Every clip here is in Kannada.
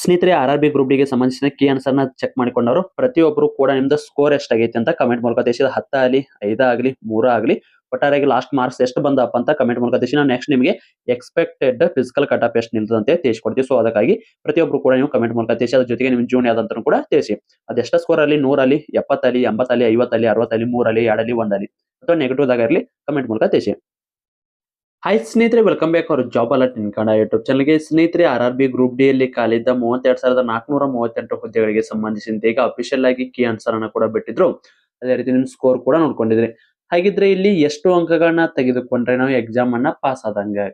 ಸ್ನೇಹಿತರೆ ಆರ್ ಆರ್ ಬಿ ಗ್ರೂಪ್ ಡಿಗೆ ಸಂಬಂಧಿಸಿದ ಕೀ ಆನ್ಸರ್ನ ಚೆಕ್ ಮಾಡಿಕೊಂಡವರು, ಪ್ರತಿಯೊಬ್ಬರು ಕೂಡ ನಿಮ್ದು ಸ್ಕೋರ್ ಎಷ್ಟಾಗೈತೆ ಅಂತ ಕಮೆಂಟ್ ಮೂಲಕ ದೇಶದ ಐದ ಆಗಲಿ, ಮೂರ ಆಗಲಿ, ಒಟ್ಟಾರೆಯಾಗಿ ಲಾಸ್ಟ್ ಮಾರ್ಕ್ಸ್ ಎಷ್ಟು ಬಂದಪ್ಪ ಅಂತ ಕಮೆಂಟ್ ಮೂಲಕ ತಿಳಿಸಿ. ನಾವು ನೆಕ್ಸ್ಟ್ ನಿಮಗೆ ಎಕ್ಸ್ಪೆಕ್ಟೆಡ್ ಫಿಸಿಕಲ್ ಕಟ್ ಆಫ್ ಎಷ್ಟು ನಿಲ್ತದಂತೆ ತಿಳಿಸ್ಕೊಡ್ತೀವಿ. ಸೊ ಅದಕ್ಕಾಗಿ ಪ್ರತಿಯೊಬ್ಬರು ಕೂಡ ನೀವು ಕಮೆಂಟ್ ಮೂಲಕ ತಿಳಿಸಿ. ಅದ್ರ ಜೊತೆಗೆ ನಿಮ್ಮ ಜೂನ್ ಯಾವ್ದಂತ ಕೂಡ ತಿಳಿಸಿ. ಅದೆಷ್ಟು ಸ್ಕೋರ್ ಅಲ್ಲಿ? ನೂರಲ್ಲಿ ಎಪ್ಪತ್ತಲ್ಲಿ ಎಂಬತ್ತಲ್ಲಿ ಐವತ್ತಲ್ಲಿ ಅರವತ್ತಲ್ಲಿ ಮೂರಲ್ಲಿ ಎರಡಲ್ಲಿ ಒಂದಲ್ಲಿ ಅಥವಾ ನೆಗೆಟಿವ್ ಇರಲಿ ಕಮೆಂಟ್ ಮೂಲಕ ತಿಳಿಸಿ. ಹಾಯ್ ಸ್ನೇಹಿತರೆ ವೆಲ್ಕಮ್ ಬ್ಯಾಕ್ ಅವರು ಜಾಬ್ ಅಲರ್ಟ್ ಕನ್ನಡ ಯೂಟ್ಯೂಬ್ ಚಾನಲ್ಗೆ ಸ್ನೇಹಿತರೆ R R B group D ಅಲ್ಲಿ ಕಾಲಿದ್ದ ಮೂವತ್ತೆರಡು ಸಾವಿರದ ನಾಲ್ಕುನೂರ ಮೂವತ್ತೆಂಟು ಹುದ್ದೆಗಳಿಗೆ ಸಂಬಂಧಿಸಿದಂತೆ ಈಗ ಅಫಿಷಿಯಲ್ ಆಗಿ ಕೀ ಆನ್ಸರ್ ಅನ್ನು ಕೂಡ ಬಿಟ್ಟಿದ್ರು. ಅದೇ ರೀತಿ ನಿಮ್ಮ ಸ್ಕೋರ್ ಕೂಡ ನೋಡ್ಕೊಂಡಿದ್ರಿ. ಹಾಗಿದ್ರೆ ಇಲ್ಲಿ ಎಷ್ಟು ಅಂಕಗಳನ್ನ ತೆಗೆದುಕೊಂಡ್ರೆ ನಾವು ಎಕ್ಸಾಮ್ ಅನ್ನ ಪಾಸ್ ಆದಂಗೆ.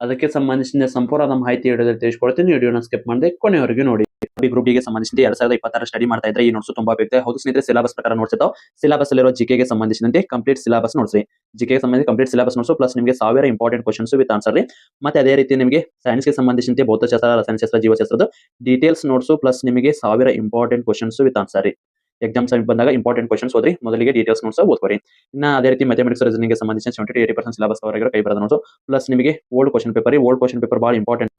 ಅದಕ್ಕೆ ಸಂಬಂಧಿಸಿದ ಸಂಪೂರ್ಣ ಮಾಹಿತಿ ಹಿಡಿದ್ರೆ ತಿಳಿಸ್ಕೊಡ್ತೀನಿ. ವಿಡಿಯೋನ ಸ್ಕಿಪ್ ಮಾಡದೆ ಕೊನೆಯವರೆಗೆ ನೋಡಿ. ಗ್ರೂಪ್ಗೆ ಸಂಬಂಧಿಸಿದ ಎರಡ್ ಸಾವಿರದ ಇಪ್ಪತ್ತಾರು ಸ್ಟಡಿ ಮಾಡ್ತಾ ಇದ್ರೆ ಈ ನೋಟ್ಸ್ ತುಂಬಾ ಬೇಕು ಹೌದು ಸ್ನೇಹಿತರೆ ಸಿಲೆಬಸ್ ಪ್ರಕಾರ ನೋಡ್ಸಿರ್ತಾವ ಸಿಲೆಬಸ್ ಅಲ್ಲಿರೋ ಜಿಕೆಗೆ ಸಂಬಂಧಿಸಿದಂತೆ ಕಂಪ್ಲೀಟ್ ಸಿಲೆಬಸ್ ನೋಡ್ಸಿ ಜಿಕೆ ಸಂಬಂಧಿಸಿ ಕಂಪ್ಲೀಟ್ ಸಿಲೆಬಸ್ ನೋಡ್ಸು ಪ್ಲಸ್ ನಿಮಗೆ ಸಾವಿರ ಇಂಪಾರ್ಟೆಂಟ್ ಕ್ವಶನ್ಸ್ ವಿತ್ ಆನ್ಸರ್ ರೀ. ಮತ್ತೆ ಅದೇ ರೀತಿ ನಿಮಗೆ ಸೈನ್ಸ್ಗೆ ಸಂಬಂಧಿಸಿದಂತೆ ಭೌತಶಾಸ್ತ್ರ, ರಸಾಯನಶಾಸ್ತ್ರ, ಜೀವಶಾಸ್ತ್ರದ ಡೀಟೇಲ್ಸ್ ನೋಡ್ಸು ಪ್ಲಸ್ ನಿಮಗೆ ಸಾವಿರ ಇಂಪಾರ್ಟೆಂಟ್ ಕ್ವಶನ್ಸ್ ವಿತ್ ಆನ್ಸರ್ ರೀ. ಎಕ್ಸಾಮ್ ಸಮಯ ಬಂದಾಗ ಇಂಪಾರ್ಟೆಂಟ್ ಕ್ವಶನ್ಸ್ ಓದ್ರಿ. ಮೊದಲಿಗೆ ಡೀಟೇಲ್ಸ್ ನೋಟ್ಸ್ ಓದ್ಕೊರಿ. ಇನ್ನ ಅದೇ ರೀತಿ ಮ್ಯಾಥಮೆಟಿಕ್ಸ್ ರೀಸನಿಂಗ್ ಸಂಬಂಧಿಸಿದ ಸೆವೆಂಟಿ ಏಟಿ ಪರ್ಸೆಂಟ್ ಸಿಲೆಬಸ್ ಅವರಿಗೆ ಕೈ ಬರೋದು ನೋಟ್ಸ್ ಪ್ಲಸ್ ನಿಮಗೆ old question paper old question paper ಭಾಳ ಇಂಪಾರ್ಟೆಂಟ್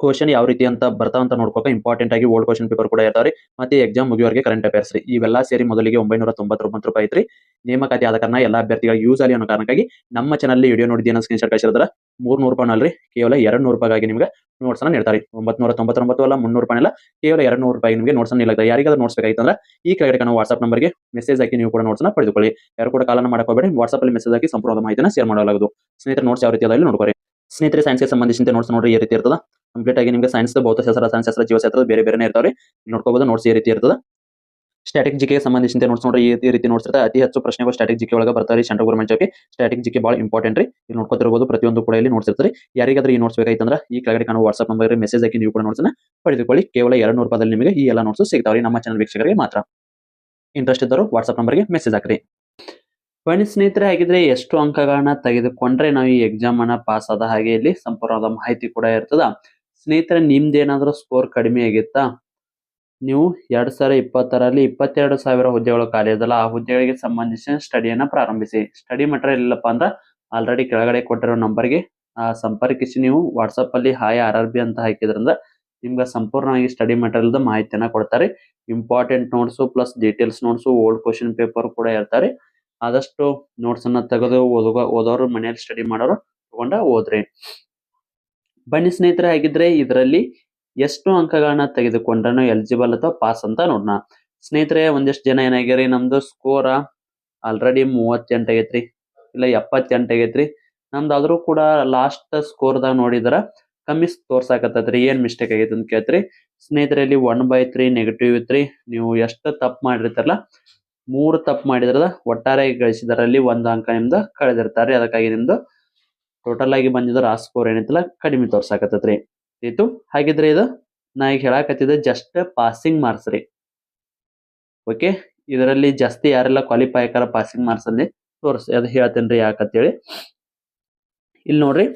ಕ್ವಶನ್ ಯಾವ ರೀತಿ ಅಂತ ಬರ್ತಾ ಅಂತ ನೋಡ್ಕೋಕ ಇಂಪಾರ್ಟೆಂಟ್ ಆಗಿ ಓಲ್ಡ್ ಕ್ವಶನ್ ಪೇಪರ್ ಕೂಡ ಇರ್ತಾವ್ರಿ ಮತ್ತೆ ಎಕ್ಸಾಮ್ ಮುಗಿಯೋರಿಗೆ ಕರೆಂಟ್ ಅಫೇರ್ಸ್ ರೀ. ಇವೆಲ್ಲ ಸೇರಿ ಮೊದಲಿಗೆ ಒಂಬೈನೂರ ತೊಂಬತ್ತೊಂಬತ್ತು ರೂಪಾಯಿ ಐತ್ರಿ. ನೇಮಕಾತಿ ಆದ ಕಾರಣ ಎಲ್ಲ ಅಭ್ಯರ್ಥಿಗಳಿಗೆ ಯೂಸ್ ಆಗಲಿ ಅನ್ನೋ ಕಾರಣಕ್ಕಾಗಿ ನಮ್ಮ ಚಾನಲ್ ವಿಡಿಯೋ ನೋಡಿ ಸ್ಕ್ರೀನ್ ಶಾಟ್ ಕಳಿಸಿದ್ರೆ ಮೂರ್ ನೂರು ರೂಪಾಯಿ ಅಲ್ರಿ ಕೇವಲ ಎರಡು ನೂರು ರೂಪಾಯಿಗಾಗಿ ನಿಮಗೆ ನೋಟ್ಸ್ ಅನ್ನ ನೀಡ್ತಾರೆ. ಒಂಬತ್ನೂರ ತೊಂಬತ್ತೊಂಬತ್ತು ಅಲ್ಲ, ಮುನ್ನೂರು ರೂಪಾಯಿ ಅಲ್ಲ, ಕೇವಲ ಎರಡು ನೂರು ರೂಪಾಯಿ ನಿಮಗೆ ನೋಟ್ಸ್ ನೀಡುತ್ತೆ ಯಾರಿಗಾದ್ರೂ ನೋಟ್ಸ್ ಬೇಕಾಗಿತ್ತಂದ್ರೆ ಈ ಕೆಳಗಡೆ ಕಾಣುವ ವಾಟ್ಸ್ಆಪ್ ನಂಬರ್ಗೆ ಮೆಸೇಜ್ ಹಾಕಿ ನೀವು ಕೂಡ ನೋಟ್ಸ್ನ ಪಡೆದುಕೊಳ್ಳಿ. ಯಾರು ಕೂಡ ಕಾಲನ ಮಾಡಕೋಬೇಡಿ. ವಾಟ್ಸ್ಆಪ್ ಅಲ್ಲಿ ಮೆಸೇಜ್ ಹಾಕಿ ಸಂಪೂರ್ಣ ಮಾಹಿತಿನ ಶೇರ್ ಮಾಡಲಾಗುವುದು. ಸ್ನೇಹಿತರೆ ನೋಟ್ಸ್ ಯಾವ ರೀತಿ ಅದರಲ್ಲಿ ನೋಡ್ಕೊರಿ. ಸ್ನೇಹಿತರೆ ಸೈನ್ಸ್ಗೆ ಸಂಬಂಧಿಸಿದಂತೆ ನೋಟ್ಸ್ ನೋಡ್ರಿ, ಈ ರೀತಿ ಇರ್ತದ. ಕಂಪ್ಲೀಟ್ ಆಗಿ ನಿಮಗೆ ಸೈನ್ಸ್ ಭೌತಶಾಸ್ತ್ರ ರಸಾಯನಶಾಸ್ತ್ರ ಜೀವಶಾಸ್ತ್ರ ಬೇರೆ ಬೇರೆ ಇರ್ತಾವ್ರಿ. ನೋಡ್ಕೋಬಹುದು ನೋಟ್ಸ್ ಈ ರೀತಿ ಇರ್ತದೆ. ಸ್ಟ್ಯಾಟಿಕ್ ಜಿಕೆ ಸಂಬಂಧಿಸಿದಂತೆ ನೋಟ್ಸ್ ನೋಡ್ರಿ ಈ- ರೀತಿ ನೋಟ್ಸ್ ಅತಿ ಹೆಚ್ಚು ಪ್ರಶ್ನೆಗಳು ಸ್ಟ್ಯಾಟಿಕ್ ಜಿಕೆ ಒಳಗೆ ಬರ್ತಾರೆ ಸೆಂಟ್ರಲ್ ಗೌರ್ಮೆಂಟ್ ಜಾಬ್ಗೆ ಸ್ಟ್ಯಾಟಿಕ್ ಜಿಕೆ ಭಾಳ ಇಂಪಾರ್ಟೆಂಟ್ ರೀ. ಇಲ್ಲಿ ನೋಡ್ಕೊತಿರ್ಬೋದು, ಪ್ರತಿಯೊಂದು ಕೂಡ ಇಲ್ಲಿ ನೋಟ್ಸ್ ಯಾರಿಗಾದ್ರೂ ಈ ನೋಟ್ಸ್ ಬೇಕಾಯ್ತಂದ್ರೆ ಈ ಕೆಳಗಡೆ ಕಾಣುವ ವಾಟ್ಸ್ಆಪ್ ನಂಬರ್ ಮೆಸೇಜ್ ಹಾಕಿ ನೀವು ಕೂಡ ನೋಟ್ಸ್ ಪಡೆದುಕೊಳ್ಳಿ, ಕೇವಲ ಎರಡು ನೂರು ರೂಪಾಯಿ ನಿಮಗೆ ಈ ಎಲ್ಲ ನೋಟ್ಸ್ ಸಿಗ್ತಾವ್ರಿ. ನಮ್ಮ ಚಾನಲ್ ವೀಕ್ಷಕರಿಗೆ ಮಾತ್ರ. ಇಂಟ್ರೆಸ್ಟ್ ಇದ್ದರು ವಾಟ್ಸ್ಆಪ್ ನಂಬರ್ಗೆ ಮೆಸೇಜ್ ಹಾಕ್ರಿ. ಬನ್ನಿ ಸ್ನೇಹಿತರೆ, ಹಾಗಿದ್ರೆ ಎಷ್ಟು ಅಂಕಗಳನ್ನ ತೆಗೆದುಕೊಂಡ್ರೆ ನಾವು ಈ ಎಕ್ಸಾಮ್ ಅನ್ನ ಪಾಸ್ ಆದ ಹಾಗೆ ಇಲ್ಲಿ ಸಂಪೂರ್ಣವಾದ ಮಾಹಿತಿ ಕೂಡ ಇರ್ತದ. ಸ್ನೇಹಿತರೆ ನಿಮ್ದೇನಾದ್ರೂ ಸ್ಕೋರ್ ಕಡಿಮೆ ಆಗಿತ್ತಾ? ನೀವು ಎರಡು ಸಾವಿರ ಇಪ್ಪತ್ತರಲ್ಲಿ ಇಪ್ಪತ್ತೆರಡು ಸಾವಿರ ಹುದ್ದೆಗಳು ಖಾಲಿ ಇದಲ್ಲ ಆ ಹುದ್ದೆಗಳಿಗೆ ಸಂಬಂಧಿಸಿದ ಸ್ಟಡಿಯನ್ನು ಪ್ರಾರಂಭಿಸಿ. ಸ್ಟಡಿ ಮಟೀರಿಯಲ್ ಇಲ್ಲಪ್ಪ ಅಂದ್ರೆ ಆಲ್ರೆಡಿ ಕೆಳಗಡೆ ಕೊಟ್ಟಿರೋ ನಂಬರ್ಗೆ ಸಂಪರ್ಕಿಸಿ. ನೀವು ವಾಟ್ಸಪ್ಪಲ್ಲಿ ಹಾಯ್ ಆರ್ ಆರ್ ಬಿ ಅಂತ ಹಾಕಿದ್ರಿಂದ ನಿಮ್ಗೆ ಸಂಪೂರ್ಣವಾಗಿ ಸ್ಟಡಿ ಮೆಟೀರಿಯಲ್ದ ಮಾಹಿತಿಯನ್ನ ಕೊಡ್ತಾರೆ. Important notes plus details notes old question paper ಕೂಡ ಇರ್ತಾರೆ ಆದಷ್ಟು ನೋಟ್ಸ್ ಅನ್ನ ತೆಗೆದು ಓದುವ ಓದೋರು ಮನೆಯಲ್ಲಿ ಸ್ಟಡಿ ಮಾಡೋರು ತಗೊಂಡ ಓದ್ರಿ. ಬನ್ನಿ ಸ್ನೇಹಿತರೆ, ಹಾಗಿದ್ರೆ ಇದರಲ್ಲಿ ಎಷ್ಟು ಅಂಕಗಳನ್ನ ತೆಗೆದುಕೊಂಡ್ರೂ ಎಲಿಜಿಬಲ್ ಅಥವಾ ಪಾಸ್ ಅಂತ ನೋಡೋಣ ಸ್ನೇಹಿತರೆ, ಒಂದಿಷ್ಟು ಜನ ಏನಾಗ್ಯಾರಿ, ನಮ್ದು ಸ್ಕೋರ ಆಲ್ರೆಡಿ ಮೂವತ್ತೆಂಟು ಆಗೈತ್ರಿ, ಇಲ್ಲ ಎಪ್ಪತ್ತೆಂಟು ಆಗೈತ್ರಿ. ನಮ್ದು ಆದ್ರೂ ಕೂಡ ಲಾಸ್ಟ್ ಸ್ಕೋರ್ದಾಗ ನೋಡಿದ್ರ ಕಮ್ಮಿ ತೋರ್ಸಾಕತ್ತೈತ್ರಿ, ಏನ್ ಮಿಸ್ಟೇಕ್ ಆಗೈತೆ ಅಂತ ಕೇಳ್ತ್ರಿ. ಸ್ನೇಹಿತರೆ, ಇಲ್ಲಿ ಒನ್ ಬೈ ತ್ರೀ ನೆಗೆಟಿವ್ ಇತ್ರಿ. ನೀವು ಎಷ್ಟು ತಪ್ಪು ಮಾಡಿರ್ತಾರಲ್ಲ, ಮೂರು ತಪ್ಪು ಮಾಡಿದ್ರದ ಒಟ್ಟಾರೆ ಗಳಿಸಿದರಲ್ಲಿ ಒಂದು ಅಂಕ ನಿಮ್ದು ಕಳೆದಿರ್ತಾರೆ ಅದಕ್ಕಾಗಿ ನಿಮ್ದು ಟೋಟಲ್ ಆಗಿ ಬಂದಿದ್ರ ಆ ಸ್ಕೋರ್ ಏನೈತಲ್ಲ ಕಡಿಮೆ ತೋರ್ಸಾಕತ್ತೈತ್ರಿ. ಆಯ್ತು ಹಾಗಿದ್ರೆ ಇದು ನಾ ಈಗ ಹೇಳಾಕತ್ತಿದ್ದೆ ಜಸ್ಟ್ ಪಾಸಿಂಗ್ ಮಾರ್ಕ್ಸ್ ರೀ. ಓಕೆ ಇದರಲ್ಲಿ ಜಾಸ್ತಿ ಯಾರೆಲ್ಲ ಕ್ವಾಲಿಫೈ ಆಕಾರ ಪಾಸಿಂಗ್ ಮಾರ್ಕ್ಸ್ ಅಲ್ಲಿ ತೋರಿಸಿ, ಅದು ಹೇಳ್ತೇನ್ರಿ ಯಾಕಂತೇಳಿ. ಇಲ್ಲಿ ನೋಡ್ರಿ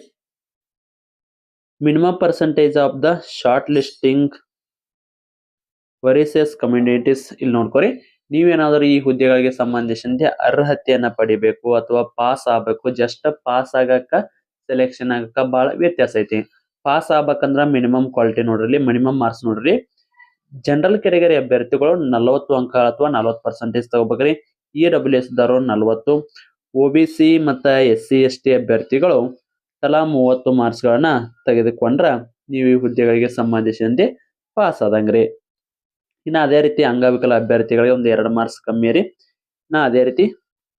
minimum percentage of the shortlisting various communities ಇಲ್ಲಿ ನೋಡ್ಕೋರಿ. ನೀವೇನಾದರೂ ಈ ಹುದ್ದೆಗಳಿಗೆ ಸಂಬಂಧಿಸಿದಂತೆ ಅರ್ಹತೆಯನ್ನ ಪಡಿಬೇಕು ಅಥವಾ ಪಾಸ್ ಆಗಬೇಕು ಜಸ್ಟ್ ಪಾಸ್ ಆಗಕ್ಕ ಸೆಲೆಕ್ಷನ್ ಆಗಕ್ಕ ಬಹಳ ವ್ಯತ್ಯಾಸ ಐತಿ. ಪಾಸ್ ಆಗ್ಬೇಕಂದ್ರ ಮಿನಿಮಮ್ ಕ್ವಾಲಿಟಿ ನೋಡ್ರಿ ಮಿನಿಮಮ್ ಮಾರ್ಕ್ಸ್ ನೋಡ್ರಿ. ಜನರಲ್ ಕೆಟಗರಿ ಅಭ್ಯರ್ಥಿಗಳು ನಲವತ್ತು ಅಂಕ ಅಥವಾ ನಲವತ್ತು ಪರ್ಸೆಂಟೇಜ್ ತಗೋಬೇಕ್ರಿ. ಇ ಡಬ್ಲ್ಯೂ ಎಸ್ ದವರು ನಲವತ್ತು. ಒ ಬಿ ಸಿ ಮತ್ತ ಎಸ್ ಸಿ ಎಸ್ ಟಿ ಅಭ್ಯರ್ಥಿಗಳು ತಲಾ ಮೂವತ್ತು ಮಾರ್ಕ್ಸ್ ಗಳನ್ನ ತೆಗೆದುಕೊಂಡ್ರ ನೀವು ಈ ಹುದ್ದೆಗಳಿಗೆ ಸಂಬಂಧಿಸಿದಂತೆ ಪಾಸ್ ಆದಂಗ್ರಿ. ಇನ್ನ ಅದೇ ರೀತಿ ಅಂಗವಿಕಲ ಅಭ್ಯರ್ಥಿಗಳಿಗೆ ಒಂದು ಎರಡು ಮಾರ್ಕ್ಸ್ ಕಮ್ಮಿ ರೀ. ನಾ ಅದೇ ರೀತಿ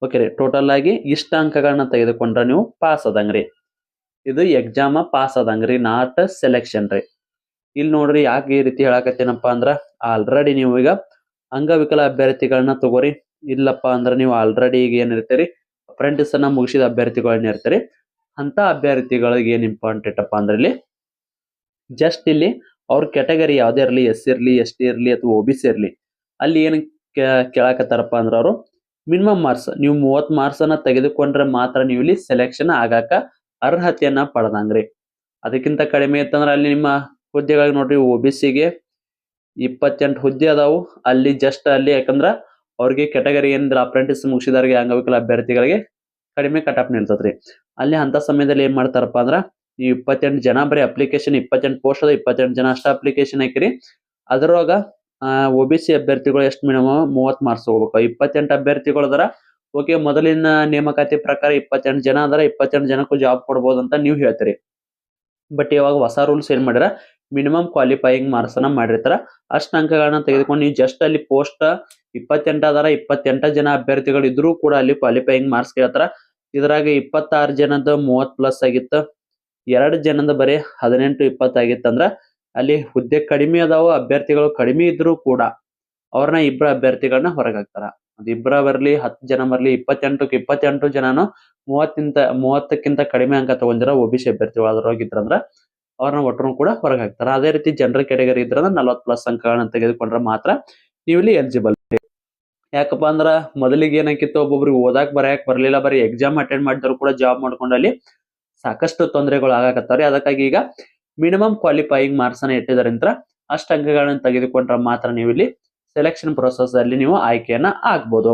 ಓಕೆ ರೀ ಟೋಟಲ್ ಆಗಿ ಇಷ್ಟ ಅಂಕಗಳನ್ನ ತೆಗೆದುಕೊಂಡ್ರ ನೀವು ಪಾಸ್ ಆದಂಗ್ರಿ. ಇದು ಎಕ್ಸಾಮ ಪಾಸ್ ಆದಂಗ ರೀ ನಾಟ್ ಸೆಲೆಕ್ಷನ್ ರೀ. ಇಲ್ಲಿ ನೋಡ್ರಿ ಯಾಕೆ ಈ ರೀತಿ ಹೇಳಕತ್ತೇನಪ್ಪ ಅಂದ್ರ ಆಲ್ರೆಡಿ ನೀವು ಈಗ ಅಂಗವಿಕಲ ಅಭ್ಯರ್ಥಿಗಳನ್ನ ತಗೋರಿ. ಇಲ್ಲಪ್ಪ ಅಂದ್ರ ನೀವು ಆಲ್ರೆಡಿ ಈಗ ಏನಿರ್ತೀರಿ ಅಪ್ರೆಂಟಿಸ್ ಅನ್ನ ಮುಗಿಸಿದ ಅಭ್ಯರ್ಥಿಗಳನ್ನ ಇರ್ತೀರಿ. ಅಂತ ಅಭ್ಯರ್ಥಿಗಳಿಗೆ ಏನ್ ಇಂಪಾರ್ಟೆಂಟ್ ಅಪ್ಪ ಅಂದ್ರೆ ಇಲ್ಲಿ ಜಸ್ಟ್ ಇಲ್ಲಿ ಅವ್ರ ಕೆಟಗರಿ ಯಾವ್ದೇ ಇರ್ಲಿ ಎಸ್ ಇರ್ಲಿ ಎಸ್ ಟಿ ಇರ್ಲಿ ಅಥವಾ ಒ ಬಿ ಸಿ ಇರ್ಲಿ, ಅಲ್ಲಿ ಏನ್ ಕೇಳಾಕತ್ತಾರಪ್ಪ ಅಂದ್ರ ಅವರು ಮಿನಿಮಮ್ ಮಾರ್ಕ್ಸ್ ನೀವು ಮೂವತ್ ಮಾರ್ಕ್ಸ್ ಅನ್ನ ತೆಗೆದುಕೊಂಡ್ರೆ ಮಾತ್ರ ನೀವು ಇಲ್ಲಿ ಸೆಲೆಕ್ಷನ್ ಆಗಾಕ ಅರ್ಹತೆಯನ್ನ ಪಡೆದಂಗ್ರಿ. ಅದಕ್ಕಿಂತ ಕಡಿಮೆ ಇತ್ತಂದ್ರ ಅಲ್ಲಿ ನಿಮ್ಮ ಹುದ್ದೆಗಳಿಗೆ ನೋಡ್ರಿ ಒ ಬಿ ಸಿಗೆ ಇಪ್ಪತ್ತೆಂಟು ಹುದ್ದೆ ಅದಾವು. ಅಲ್ಲಿ ಜಸ್ಟ್ ಅಲ್ಲಿ ಯಾಕಂದ್ರ ಅವ್ರಿಗೆ ಕೆಟಗರಿ ಏನಿದ್ರ ಅಪ್ರೆಂಟಿಸ್ ಮುಗಿಸಿದವ್ರಿಗೆ ಅಂಗವಿಕಲ ಅಭ್ಯರ್ಥಿಗಳಿಗೆ ಕಡಿಮೆ ಕಟ್ ಆಫ್ ನಿಲ್ತದ್ರಿ ಅಲ್ಲಿ ಅಂತ ಸಮಯದಲ್ಲಿ ಏನ್ ಮಾಡ್ತಾರಪ್ಪ ಅಂದ್ರ ಈ ಇಪ್ಪತ್ತೆಂಟು ಜನ ಬರೀ ಅಪ್ಲಿಕೇಶನ್ ಇಪ್ಪತ್ತೆಂಟು ಪೋಸ್ಟ್ ಅದ, ಇಪ್ಪತ್ತೆಂಟು ಜನ ಅಷ್ಟ ಅಪ್ಲಿಕೇಶನ್ ಹಾಕಿರಿ. ಅದ್ರೊಳಗ ಒ ಬಿ ಸಿ ಅಭ್ಯರ್ಥಿಗಳು ಎಷ್ಟು ಮಿನಿಮಮ್ ಮೂವತ್ತು ಮಾರ್ಕ್ಸ್ ಹೋಗ್ಬೇಕು ಇಪ್ಪತ್ತೆಂಟು ಅಭ್ಯರ್ಥಿಗಳು ಅದಾರ ಓಕೆ ಮೊದಲಿನ ನೇಮಕಾತಿ ಪ್ರಕಾರ ಇಪ್ಪತ್ತೆಂಟು ಜನ ಅದರ, ಇಪ್ಪತ್ತೆಂಟು ಜನಕ್ಕೂ ಜಾಬ್ ಕೊಡ್ಬೋದು ಅಂತ ನೀವು ಹೇಳ್ತೀರಿ. ಬಟ್ ಇವಾಗ ಹೊಸ ರೂಲ್ಸ್ ಏನ್ ಮಾಡ್ಯಾರ? ಮಿನಿಮಮ್ ಕ್ವಾಲಿಫೈಯಿಂಗ್ ಮಾರ್ಕ್ಸ್ ಅನ್ನ ಮಾಡಿರ್ತಾರ. ಅಷ್ಟು ಅಂಕಗಳನ್ನ ತೆಗೆದುಕೊಂಡು ನೀವು ಜಸ್ಟ್ ಅಲ್ಲಿ ಪೋಸ್ಟ್ ಇಪ್ಪತ್ತೆಂಟು ಅದರ, ಇಪ್ಪತ್ತೆಂಟು ಜನ ಅಭ್ಯರ್ಥಿಗಳು ಇದ್ರೂ ಕೂಡ ಅಲ್ಲಿ ಕ್ವಾಲಿಫೈಯಿಂಗ್ ಮಾರ್ಕ್ಸ್ ಕೇಳ್ತಾರ. ಇದ್ರಾಗ ಇಪ್ಪತ್ತಾರು ಜನದ ಮೂವತ್ ಪ್ಲಸ್ ಆಗಿತ್ತು. ಎರಡು ಜನದ ಬರೀ ಹದಿನೆಂಟು, ಇಪ್ಪತ್ತು ಆಗಿತ್ತಂದ್ರ ಅಲ್ಲಿ ಹುದ್ದೆ ಕಡಿಮೆ ಅದಾವ, ಅಭ್ಯರ್ಥಿಗಳು ಕಡಿಮೆ ಇದ್ರೂ ಕೂಡ ಅವ್ರನ್ನ ಇಬ್ಬರು ಅಭ್ಯರ್ಥಿಗಳನ್ನ ಹೊರಗೆ ಹಾಕ್ತಾರ. ಅದ್ ಇಬ್ಬರ ಬರ್ಲಿ ಹತ್ತು ಜನ ಬರ್ಲಿ ಇಪ್ಪತ್ತೆಂಟಕ್ಕೆ ಇಪ್ಪತ್ತೆಂಟು ಜನನು ಮೂವತ್ತಿಂತ, ಮೂವತ್ತಕ್ಕಿಂತ ಕಡಿಮೆ ಅಂಕ ತಗೊಂಡಿರೋ ಒ ಬಿ ಸಿ ಅಭ್ಯರ್ಥಿಗಳು ಅದ್ರೊಳಗೆ ಇದ್ರಂದ್ರ ಅವ್ರನ್ನ ಒಟ್ಟರು ಕೂಡ ಹೊರಗೆ ಹಾಕ್ತಾರ. ಅದೇ ರೀತಿ ಜನರಲ್ ಕ್ಯಾಟಗರಿ ಇದ್ರಂದ್ರೆ ನಲವತ್ ಪ್ಲಸ್ ಅಂಕಗಳನ್ನ ತೆಗೆದುಕೊಂಡ್ರೆ ಮಾತ್ರ ನೀವು ಎಲಿಜಿಬಲ್ ಯಾಕಪ್ಪ ಅಂದ್ರ ಮೊದಲಿಗೆ ಏನಾಕಿತ್ತು, ಒಬ್ಬೊಬ್ರಿಗೆ ಓದಾಕ್ ಬರೆಯಕ್ ಬರ್ಲಿಲ್ಲ, ಬರೀ ಎಕ್ಸಾಮ್ ಅಟೆಂಡ್ ಮಾಡಿದ್ರು ಕೂಡ ಜಾಬ್ ಮಾಡ್ಕೊಂಡು ಅಲ್ಲಿ ಸಾಕಷ್ಟು ತೊಂದರೆಗಳು ಆಗಾಕತ್ತಾವ್ರಿ. ಅದಕ್ಕಾಗಿ ಈಗ ಮಿನಿಮಮ್ ಕ್ವಾಲಿಫೈಯಿಂಗ್ ಮಾರ್ಕ್ಸ್ ಅನ್ನ ಅಂತ ಅಷ್ಟು ಅಂಕಗಳನ್ನ ತೆಗೆದುಕೊಂಡ್ರೆ ಮಾತ್ರ ನೀವು ಸೆಲೆಕ್ಷನ್ ಪ್ರೊಸೆಸ್ ಅಲ್ಲಿ ನೀವು ಆಯ್ಕೆಯನ್ನ ಆಗ್ಬೋದು.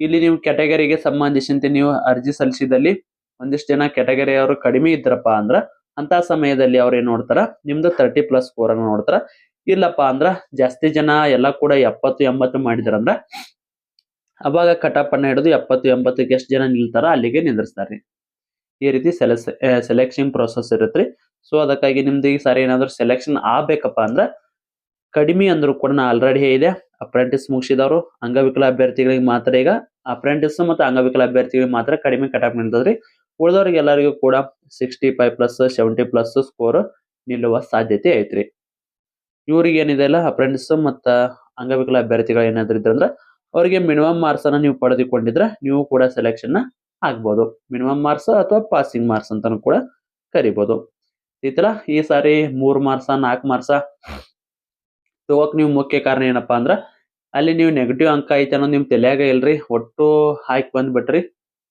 ಇಲ್ಲಿ ನೀವು ಕ್ಯಾಟಗರಿಗೆ ಸಂಬಂಧಿಸಿದಂತೆ ನೀವು ಅರ್ಜಿ ಸಲ್ಲಿಸಿದಲ್ಲಿ ಒಂದಿಷ್ಟು ಜನ ಕ್ಯಾಟಗರಿ ಅವರು ಕಡಿಮೆ ಇದ್ರಪ್ಪ ಅಂದ್ರ ಅಂತ ಸಮಯದಲ್ಲಿ ಅವ್ರು ಏನ್ ನೋಡ್ತಾರ? ನಿಮ್ದು ತರ್ಟಿ ಪ್ಲಸ್ ಫೋರ್ ಅನ್ನ ನೋಡ್ತಾರ. ಇಲ್ಲಪ್ಪ ಅಂದ್ರ ಜಾಸ್ತಿ ಜನ ಎಲ್ಲ ಕೂಡ ಎಪ್ಪತ್ತು, ಎಂಬತ್ತು ಮಾಡಿದ್ರಂದ್ರ ಅವಾಗ ಕಟಪ್ ಅನ್ನ ಹಿಡಿದು ಎಪ್ಪತ್ತು, ಎಂಬತ್ತಕ್ಕೆ ಎಷ್ಟು ಜನ ನಿಲ್ತಾರ ಅಲ್ಲಿಗೆ ನಿಂದ್ರಿಸ್ತಾರ್ರಿ ಈ ರೀತಿ ಸೆಲೆಕ್ಷನ್ ಪ್ರೊಸೆಸ್ ಇರುತ್ತೆ ಸೊ ಅದಕ್ಕಾಗಿ ನಿಮ್ದು ಈ ಸಾರಿ ಏನಾದ್ರು ಸೆಲೆಕ್ಷನ್ ಆಗ್ಬೇಕಪ್ಪ ಅಂದ್ರ ಕಡಿಮೆ ಅಂದ್ರೂ ಕೂಡ ನಾ ಆಲ್ರೆಡಿ ಇದೆ ಅಪ್ರೆಂಟಿಸ್ ಮುಗಿಸಿದವರು, ಅಂಗವಿಕಲ ಅಭ್ಯರ್ಥಿಗಳಿಗೆ ಮಾತ್ರ ಈಗ ಅಪ್ರೆಂಟಿಸ್ ಮತ್ತು ಅಂಗವಿಕಲ ಅಭ್ಯರ್ಥಿಗಳಿಗೆ ಮಾತ್ರ ಕಡಿಮೆ ಕಟಾಪ್ ನಿಂತದ್ರಿ ಉಳಿದವ್ರಿಗೆ ಎಲ್ಲರಿಗೂ ಕೂಡ sixty five plus seventy plus score ನಿಲ್ಲುವ ಸಾಧ್ಯತೆ ಐತ್ರಿ. ಇವ್ರಿಗೆ ಏನಿದೆ ಅಲ್ಲ ಅಪ್ರೆಂಟಿಸ್ ಮತ್ತು ಅಂಗವಿಕಲ ಅಭ್ಯರ್ಥಿಗಳು ಏನಾದ್ರು ಇದ್ರಂದ್ರೆ ಅವರಿಗೆ ಮಿನಿಮಮ್ ಮಾರ್ಕ್ಸ್ ಅನ್ನ ನೀವು ಪಡೆದುಕೊಂಡಿದ್ರೆ ನೀವು ಕೂಡ ಸೆಲೆಕ್ಷನ್ ಆಗ್ಬೋದು. ಮಿನಿಮಮ್ ಮಾರ್ಕ್ಸ್ ಅಥವಾ ಪಾಸಿಂಗ್ ಮಾರ್ಕ್ಸ್ ಅಂತಾನು ಕೂಡ ಕರಿಬಹುದು ಈ ಈ ಸಾರಿ ಮೂರು ಮಾರ್ಕ್ಸ ನಾಲ್ಕು ಮಾರ್ಕ್ಸ ತಗೋಕ್ ನೀವು ಮುಖ್ಯ ಕಾರಣ ಏನಪ್ಪಾ ಅಂದ್ರ ಅಲ್ಲಿ ನೀವು ನೆಗೆಟಿವ್ ಅಂಕ ಐತೆ ಅನ್ನೋದು ನಿಮ್ ತಲೆಯಾಗ ಇಲ್ರಿ, ಒಟ್ಟು ಹಾಕಿ ಬಂದ್ಬಿಟ್ರಿ.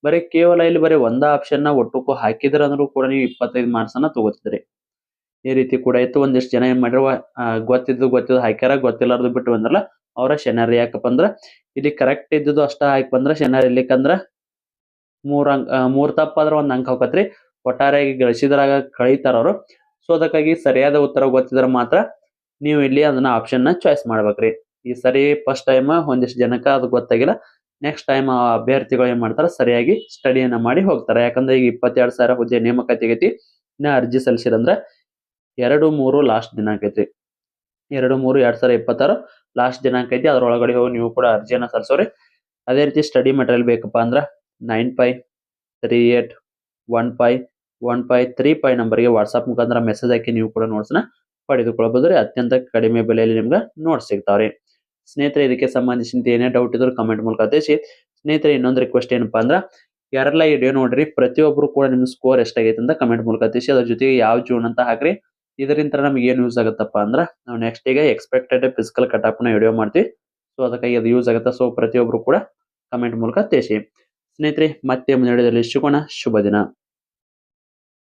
ಬರೀ ಕೇವಲ ಇಲ್ಲಿ ಬರೀ ಒಂದ ಆಪ್ಷನ್ನ ಒಟ್ಟಕ್ಕೂ ಹಾಕಿದ್ರ ಅಂದ್ರೂ ಕೂಡ ನೀವು ಇಪ್ಪತ್ತೈದು ಮಾರ್ಕ್ಸ್ ಅನ್ನ ತಗೋತಿದ್ರಿ ಈ ರೀತಿ ಕೂಡ ಇತ್ತು ಒಂದಿಷ್ಟು ಜನ ಏನ್ ಮಾಡಿರುವ ಗೊತ್ತಿದ್ದು ಗೊತ್ತಿದ್ದು ಹಾಕ್ಯಾರ, ಗೊತ್ತಿಲ್ಲಾರ್ದು ಬಿಟ್ಟು ಬಂದ್ರಲ್ಲ, ಅವರ ಶನಾರಿ ಯಾಕಪ್ಪ ಅಂದ್ರ ಇಲ್ಲಿ ಕರೆಕ್ಟ್ ಇದ್ದಿದ್ದು ಅಷ್ಟ ಹಾಕಿ ಬಂದ್ರ ಶನಾರಿ ಇರ್ಲಿಕ್ಕಂದ್ರ ಮೂರ್ ಅಂಕ ಮೂರ್ ತಪ್ಪಾದ್ರ ಒಂದ್ ಅಂಕ ಹೋಗತ್ರಿ. ಒಟ್ಟಾರೆಯಾಗಿ ಗಳಿಸಿದ್ರಾಗ ಕಳೀತಾರ ಅವರು. ಸೊ ಅದಕ್ಕಾಗಿ ಸರಿಯಾದ ಉತ್ತರ ಗೊತ್ತಿದ್ರೆ ಮಾತ್ರ ನೀವು ಇಲ್ಲಿ ಅದನ್ನ ಆಪ್ಷನ್ನ ಚಾಯ್ಸ್ ಮಾಡ್ಬೇಕ್ರಿ. ಈ ಸರಿ ಫಸ್ಟ್ ಟೈಮ್ ಒಂದಿಷ್ಟು ಜನಕ್ಕೆ ಅದು ಗೊತ್ತಾಗಿಲ್ಲ. ನೆಕ್ಸ್ಟ್ ಟೈಮ್ ಅಭ್ಯರ್ಥಿಗಳು ಏನ್ ಮಾಡ್ತಾರ? ಸರಿಯಾಗಿ ಸ್ಟಡಿಯನ್ನ ಮಾಡಿ ಹೋಗ್ತಾರೆ. ಯಾಕಂದ್ರೆ ಈಗ ಇಪ್ಪತ್ತೆರಡು ಸಾವಿರ ಹುದ್ದೆ ನೇಮಕಾತಿ ಆಗೈತಿ ಇನ್ನ ಅರ್ಜಿ ಸಲ್ಲಿಸಿರಂದ್ರೆ ಎರಡು, ಮೂರು ಲಾಸ್ಟ್ ದಿನಾಂಕ ಐತಿ ಎರಡು, ಮೂರು, ಎರಡ್ ಸಾವಿರ ಇಪ್ಪತ್ತಾರು ಲಾಸ್ಟ್ ದಿನಾಂಕ ಐತಿ ಅದ್ರೊಳಗಡೆ ಹೋಗಿ ನೀವು ಕೂಡ ಅರ್ಜಿಯನ್ನ ಸಲ್ಲಿಸೋರಿ. ಅದೇ ರೀತಿ ಸ್ಟಡಿ ಮೆಟೀರಿಯಲ್ ಬೇಕಪ್ಪ ಅಂದ್ರ nine five three eight one five one five three five ನಂಬರ್ಗೆ ವಾಟ್ಸಪ್ ಮುಖಾಂತರ ಮೆಸೇಜ್ ಹಾಕಿ ನೀವು ಕೂಡ ನೋಟ್ಸ್ನ ಪಡೆದುಕೊಳ್ಳಬಹುದು ಅತ್ಯಂತ ಕಡಿಮೆ ಬೆಲೆಯಲ್ಲಿ ನಿಮ್ಗೆ ನೋಟ್ಸ್ ಸಿಗ್ತಾವ್ರಿ. ಸ್ನೇಹಿತರೆ, ಇದಕ್ಕೆ ಸಂಬಂಧಿಸಿದಂತೆ ಏನೇ ಡೌಟ್ ಇದ್ರು ಕಮೆಂಟ್ ಮೂಲಕ ತಿಳಿಸಿ. ಸ್ನೇಹಿತರೆ, ಇನ್ನೊಂದು ರಿಕ್ವೆಸ್ಟ್ ಏನಪ್ಪಾ ಅಂದ್ರೆ ಯಾರೆಲ್ಲ ವಿಡಿಯೋ ನೋಡ್ರಿ ಪ್ರತಿಯೊಬ್ಬರು ಕೂಡ ನಿಮ್ ಸ್ಕೋರ್ ಎಷ್ಟಾಗೈತೆ ಅಂತ ಕಮೆಂಟ್ ಮೂಲಕ ತಿಳಿಸಿ. ಅದ್ರ ಜೊತೆಗೆ ಯಾವ ಜೂನ್ ಅಂತ ಹಾಕ್ರಿ. ಇದರಿಂದ ನಮಗೆ ಏನು ಯೂಸ್ ಆಗುತ್ತಪ್ಪ ಅಂದ್ರೆ, ನಾವು ನೆಕ್ಸ್ಟ್ ಈಗ ಎಕ್ಸ್ಪೆಕ್ಟೆಡ್ ಫಿಸಿಕಲ್ ಕಟಾಪ್ನ ವಿಡಿಯೋ ಮಾಡ್ತೀವಿ. ಸೊ ಅದಕ್ಕಾಗಿ ಅದು ಯೂಸ್ ಆಗುತ್ತೆ. ಸೊ ಪ್ರತಿಯೊಬ್ರು ಕೂಡ ಕಮೆಂಟ್ ಮೂಲಕ ತಿಳಿಸಿ. ಸ್ನೇಹಿತರೆ, ಮತ್ತೆ ಮುಂದೆ ಸಿಗೋಣ. ಶುಭ ದಿನ.